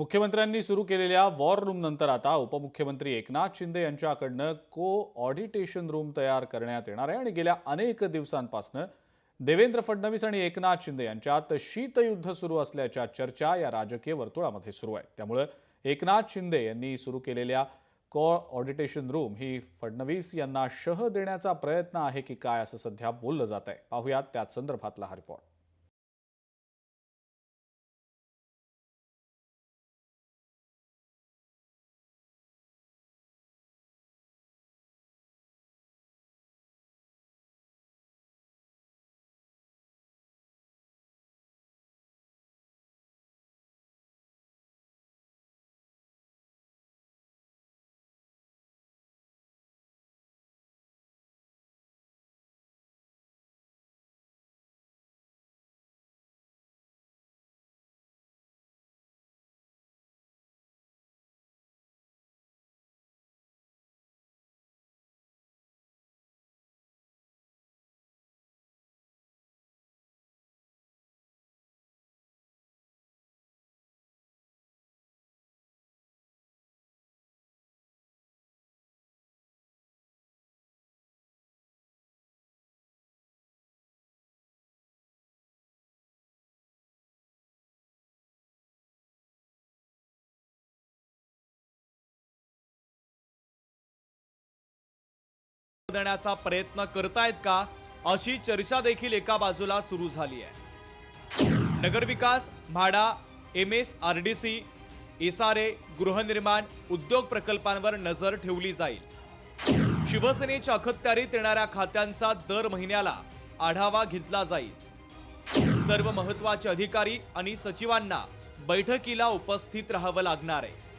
मुख्यमंत्र्यांनी सुरू केलेल्या वॉर रूम नंतर आता उपमुख्यमंत्री एकनाथ शिंदे यांच्याकडनं को ऑडिटेशन रूम तयार करण्यात येणार आहे आणि गेल्या अनेक दिवसांपासून देवेंद्र फडणवीस आणि एकनाथ शिंदे यांच्यात शीतयुद्ध सुरू असल्याच्या चर्चा या राजकीय वर्तुळामध्ये सुरू आहेत त्यामुळे एकनाथ शिंदे यांनी सुरू केलेल्या को ऑडिटेशन रूम ही फडणवीस यांना शह देण्याचा प्रयत्न आहे की काय असं सध्या बोललं जात आहे पाहुयात त्याच संदर्भातला हा रिपोर्ट देण्याचा प्रयत्न करतायत का अशी चर्चा देखील एका बाजूला सुरू झाली आहे. नगरविकास MHADA M S R D C S R A गृहनिर्माण उद्योग प्रकल्पांवर नजर ठेवली जाईल. शिवसेनेच्या अखत्यारीत येणाऱ्या खात्यांचा दर महिन्याला आढावा घेतला जाईल. सर्व महत्त्वाचे अधिकारी आणि सचिवांना बैठकीला उपस्थित राहावं लागणार आहे.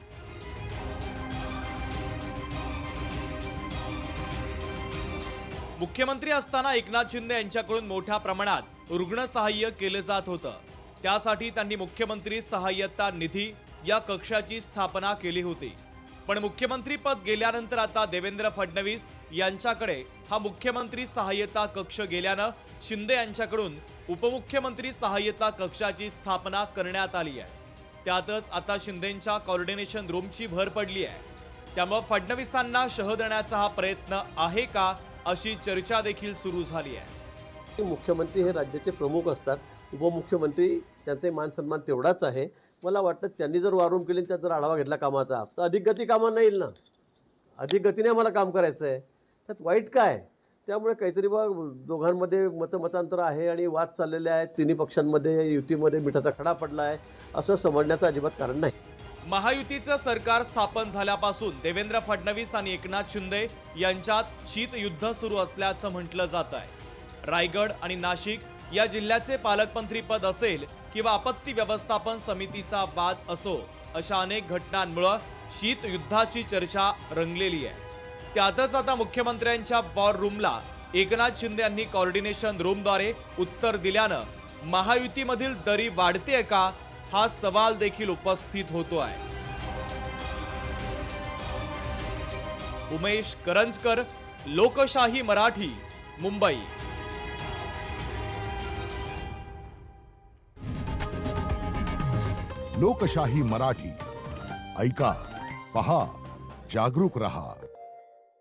मुख्यमंत्री असताना एकनाथ शिंदे यांच्याकडून मोठ्या प्रमाणात रुग्ण सहाय्य केलं जात होतं. त्यासाठी त्यांनी मुख्यमंत्री सहाय्यता निधी या कक्षाची स्थापना केली होती. पण मुख्यमंत्री पद गेल्यानंतर आता देवेंद्र फडणवीस यांच्याकडे हा मुख्यमंत्री सहाय्यता कक्ष गेल्यानं शिंदे यांच्याकडून उपमुख्यमंत्री सहाय्यता कक्षाची स्थापना करण्यात आली आहे. त्यातच आता शिंदेंच्या कॉर्डिनेशन रूमची भर पडली आहे. त्यामुळे फडणवीसांना शह देण्याचा हा प्रयत्न आहे का? अशी चर्चा देखील सुरू झाली आहे. की मुख्यमंत्री हे राज्याचे प्रमुख असतात उपमुख्यमंत्री त्यांचे मान सन्मान तेवढाच आहे. मला वाटतं त्यांनी जर वारून केली त्याचा जर आढावा घेतला कामाचा तर अधिक गती कामांना येईल ना? अधिक गतीने आम्हाला काम करायचं आहे त्यात वाईट काय? त्यामुळे काहीतरी बा दोघांमध्ये मतमतांतर आहे आणि वाद चाललेले आहेत. तिन्ही पक्षांमध्ये युतीमध्ये मिठाचा खडा पडला आहे असं समजण्याचं अजिबात कारण नाही. महायुतीचं सरकार स्थापन झाल्यापासून देवेंद्र फडणवीस आणि एकनाथ शिंदे यांच्यात शीतयुद्ध सुरू असल्याचं म्हटलं जात आहे. रायगड आणि नाशिक या जिल्ह्याचे पालकमंत्रीपद असेल किंवा आपत्ती व्यवस्थापन समितीचा वाद असो अशा अनेक घटनांमुळं शीतयुद्धाची चर्चा रंगलेली आहे. त्यातच आता मुख्यमंत्र्यांच्या वॉर रूमला एकनाथ शिंदे यांनी कॉर्डिनेशन रूमद्वारे उत्तर दिल्यानं महायुतीमधील दरी वाढते का हा सवाल देखील उपस्थित होतो आहे. उमेश करंजकर, लोकशाही मराठी, मुंबई. लोकशाही मराठी. ऐका, पहा, जागरूक रहा.